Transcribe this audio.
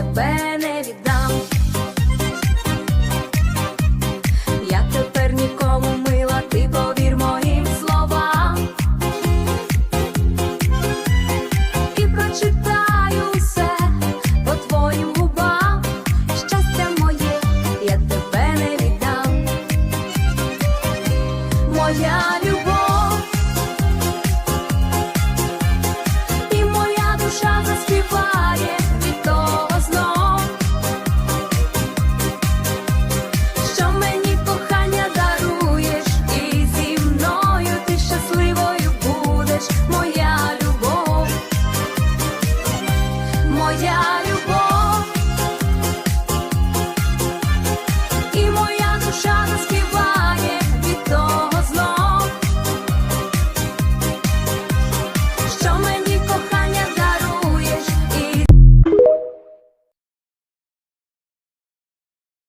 тебе не віддам. Я тепер нікому мила, ти повір моїм словам. І прочитаю все по твоїм губам. Щастя моє, я тебе не віддам. Моя любов. моя любов.